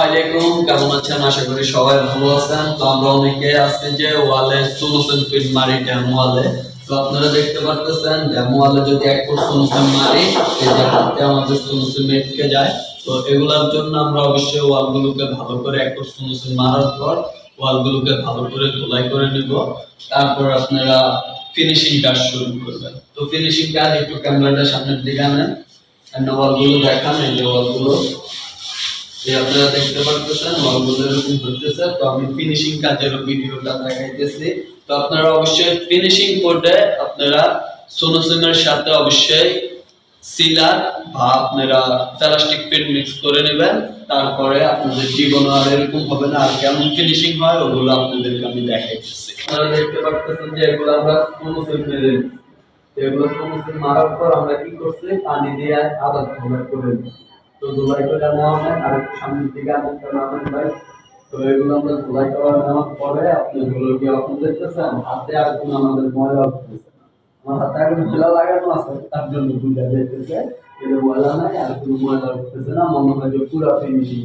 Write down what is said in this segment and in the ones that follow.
আলাইকুম, কেমন আছেন? ভালো করে এক করে ধুলাই করে নিব। তারপর আপনারা ফিনিশিং কাজ শুরু করবেন। তো ফিনিশিং কাজ একটু ক্যামেরাটা সামনের দিকে আনেন। আর ওয়ালগুলো দেখান, এই যে তারপরে আপনাদের জীবন আর এরকম হবে না। আর কেমন ফিনিশিং হয়, ওগুলো আপনাদেরকে আমি দেখাইতেছি। দেখতে পারতেছেন যে এগুলো আমরা এগুলো মারার পর আমরা কি করছি? পানি দিয়ে ধোলাই করে তো ধুলাই করে নেওয়া হয় আর সামনের দিকে আনতে নামেন ভাই। তো এগুলো আমরা ধুলাই করা নেওয়ার পরে আপনি এগুলো কি আপনি দেখতেছেন, হাতে আর কোনো আমাদের ময়লা উঠতেছে আমার হাতে এখন ময়লা লাগানো আছে, তার জন্য দুইটা দেখতেছে এর ময়লা নাই আর কোনো ময়লা উঠতেছে না, মনে হয় যে পুরো ফিনিশিং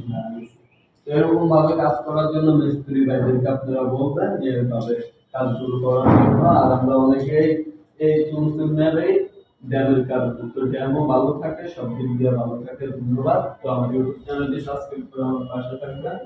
তো এরকম ভাবে কাজ করার জন্য মিস্ত্রি ভাইদেরকে আপনারা বলবেন যে এভাবে কাজগুলো করার জন্য, আর আমরা অনেকেই এই চুনচুনেরই ড্যামের কারণে তো ড্যামও ভালো থাকে, সব দিক দিয়ে ভালো থাকে। ধন্যবাদ। তো ইউটিউব চ্যানেলটি সাবস্ক্রাইব করে আমার পাশে থাকবেন।